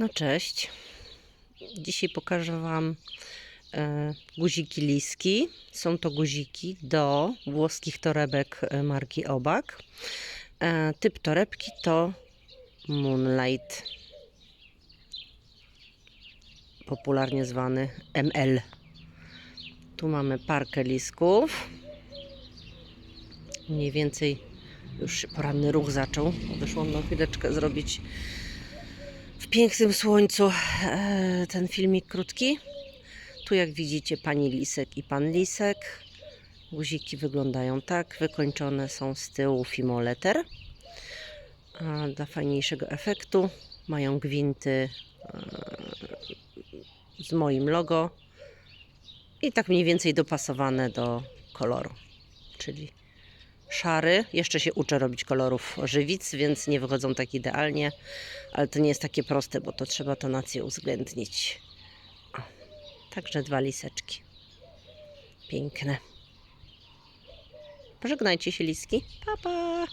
No cześć. Dzisiaj pokażę Wam e, guziki liski. Są to guziki do włoskich torebek e, marki Obak. E, typ torebki to Moonlight. Popularnie zwany ML. Tu mamy parkę lisków. Mniej więcej już poranny ruch zaczął. Wyszłam na chwileczkę zrobić pięknym słońcu e, ten filmik krótki. Tu jak widzicie pani Lisek i pan Lisek. Guziki wyglądają tak. Wykończone są z tyłu fimoleter. A Dla fajniejszego efektu mają gwinty e, z moim logo i tak mniej więcej dopasowane do koloru. Czyli szary. Jeszcze się uczę robić kolorów żywic, więc nie wychodzą tak idealnie, ale to nie jest takie proste, bo to trzeba tonację uwzględnić. Także dwa liseczki. Piękne. Pożegnajcie się liski. Pa, pa.